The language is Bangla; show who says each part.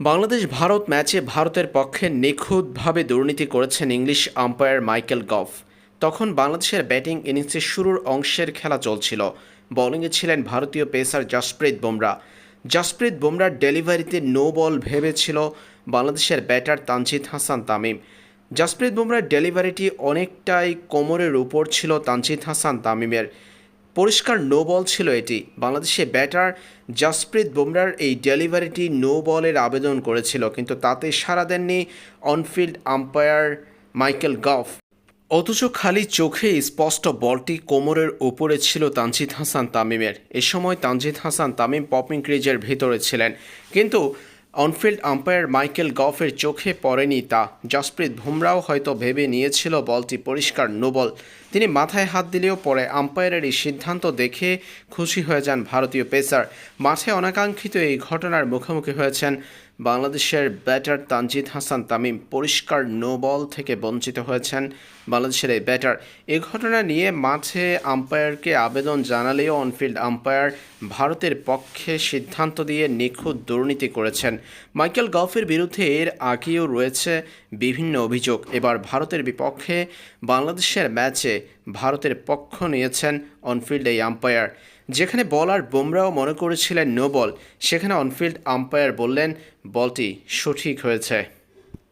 Speaker 1: বাংলাদেশ, ভারত ম্যাচে ভারতের পক্ষে নিখুঁতভাবে দুর্নীতি করেছেন ইংলিশ আম্পায়ার মাইকেল গফ। তখন বাংলাদেশের ব্যাটিং ইনিংসের শুরুর অংশের খেলা চলছিল। বোলিংয়ে ছিলেন ভারতীয় পেসার জসপ্রীত বুমরা। জসপ্রীত বুমরার ডেলিভারিতে নো বল ভেবেছিল বাংলাদেশের ব্যাটার তানজিদ হাসান তামিম। জসপ্রীত বুমরার ডেলিভারিটি অনেকটাই কোমরের উপর ছিল তানজিদ হাসান তামিমের। পরিষ্কার নো বল ছিল এটি। বাংলাদেশে ব্যাটার জাসপ্রীত বুমরার এই ডেলিভারিটি নো বলের আবেদন করেছিল, কিন্তু তাতে সাড়া দেননি অনফিল্ড আম্পায়ার মাইকেল গফ। অথচ খালি চোখে স্পষ্ট বলটি কোমরের উপরে ছিল তানজিদ হাসান তামিমের। এ সময় তানজিদ হাসান তামিম পপিং ক্রিজের ভিতরে ছিলেন। কিন্তু অনফিল্ড আম্পায়ার মাইকেল গফের চোখে পড়েনি তা। জসপ্রীত বুমরাও হয়তো ভেবে নিয়েছিল বলটি পরিষ্কার নোবল তিনি মাথায় হাত দিলেও পরে আম্পায়ারের এই সিদ্ধান্ত দেখে খুশি হয়ে যান ভারতীয় পেসার। মাঠে অনাকাঙ্ক্ষিত এই ঘটনার মুখোমুখি হয়েছেন বাংলাদেশের ব্যাটার তানজিদ হাসান তামিম পরিষ্কার নো বল থেকে বঞ্চিত হয়েছেন। বাংলাদেশের এই ব্যাটার এ ঘটনা নিয়ে মাঠে আম্পায়ারকে আবেদন জানালেও অনফিল্ড আম্পায়ার ভারতের পক্ষে সিদ্ধান্ত দিয়ে নিখুঁত দুর্নীতি করেছেন। মাইকেল গফের বিরুদ্ধে এর আগেও রয়েছে বিভিন্ন অভিযোগ। এবার ভারতের বিপক্ষে বাংলাদেশের ম্যাচে ভারতের পক্ষ নিয়েছেন অনফিল্ড এই আম্পায়ার। যেখানে বলার বোমরাও মনে করেছিলেন নো বল সেখানে অনফিল্ড আম্পায়ার বললেন বলটি সঠিক হয়েছে।